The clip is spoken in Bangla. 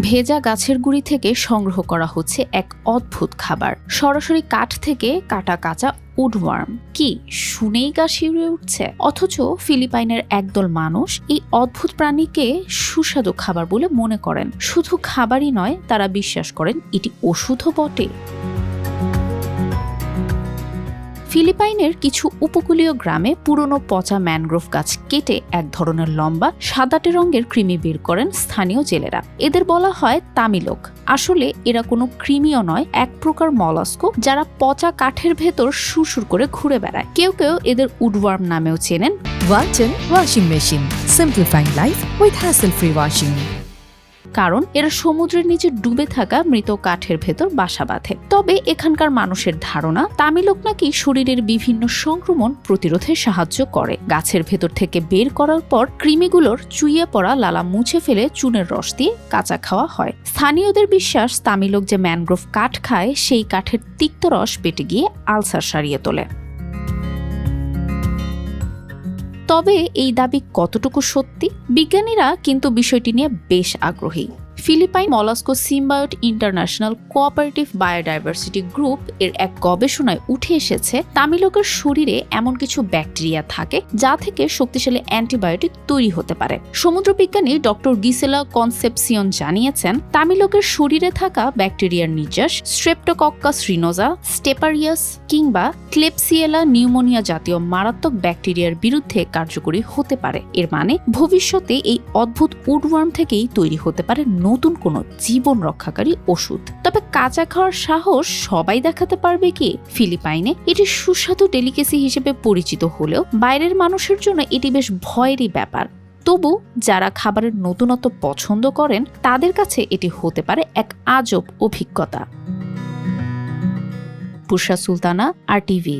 ভেজা গাছের গুড়ি থেকে সংগ্রহ করা হচ্ছে এক অদ্ভুত খাবার। সরাসরি কাঠ থেকে কাটা কাঁচা উডওয়ার্ম। কি, শুনেই গা শিউরে উঠছে? অথচ ফিলিপাইনের একদল মানুষ এই অদ্ভুত প্রাণীকে সুস্বাদু খাবার বলে মনে করেন। শুধু খাবারই নয়, তারা বিশ্বাস করেন এটি ওষুধও বটে। ফিলিপাইনের কিছু উপকূলীয় গ্রামে পুরনো পচা ম্যানগ্রোভ গাছ কেটে এক ধরনের লম্বা, সাদাটে রঙের কৃমি বের করেন স্থানীয় জেলেরা এদের বলা হয় তামিলক আসলে এরা কোনো কৃমিও নয়, এক প্রকার মলাস্কো যারা পচা কাঠের ভেতর সুরসুর করে ঘুরে বেড়ায় কেউ কেউ এদের উডওয়ার্ম নামেও চেনেন Walton Washing Machine. Simplifying life with hassle-free washing. কারণ এরা সমুদ্রের নিচে ডুবে থাকা মৃত কাঠের ভেতর বাসা বাঁধে। তবে এখানকার মানুষের ধারণা তামিলক নাকি শরীরের বিভিন্ন সংক্রমণ প্রতিরোধে সাহায্য করে। গাছের ভেতর থেকে বের করার পর কৃমিগুলোর চুইয়ে পড়া লালা মুছে ফেলে চুনের রস দিয়ে কাঁচা খাওয়া হয়। স্থানীয়দের বিশ্বাস তামিলক যে ম্যানগ্রোভ কাঠ খায়, সেই কাঠের তিক্ত রস পেটে গিয়ে আলসার সারিয়ে তোলে। তবে এই দাবি কতটুকু সত্যি? বিজ্ঞানীরা কিন্তু বিষয়টি নিয়ে বেশ আগ্রহী। Philippine mollusc symbiont international cooperative biodiversity group এর এক গবেষণায় উঠে এসেছে তামিলকের শরীরে এমন কিছু ব্যাকটেরিয়া থাকে যা থেকে শক্তিশালী অ্যান্টিবায়োটিক তৈরি হতে পারে। সমুদ্রবিজ্ঞানী ডক্টর গিসেলা কনসেপসিয়ন জানিয়েছেন তামিলকের শরীরে থাকা ব্যাকটেরিয়ার নির্যাস, স্ট্রেপ্টোকক্কাস রিনোজা, স্টেপারিয়াস কিংবা ক্লেপসিয়েলা নিউমোনিয়া জাতীয় মারাত্মক ব্যাকটেরিয়ার বিরুদ্ধে কার্যকরী হতে পারে। এর মানে ভবিষ্যতে এই অদ্ভুত উডওয়ার্ম থেকেই তৈরি হতে পারে নতুন কোনো জীবন রক্ষাকারী ওষুধ। তবে কাঁচা খাওয়ার সাহস সবাই দেখাতে পারবে কি? ফিলিপাইনে এটি সুস্বাদু ডেলিকেসি হিসেবে পরিচিত হলেও বাইরের মানুষের জন্য এটি বেশ ভয়েরই ব্যাপার। তবু যারা খাবারের নতুনত্ব পছন্দ করেন, তাদের কাছে এটি হতে পারে এক আজব অভিজ্ঞতা। পুষা সুলতানা, আর টিভি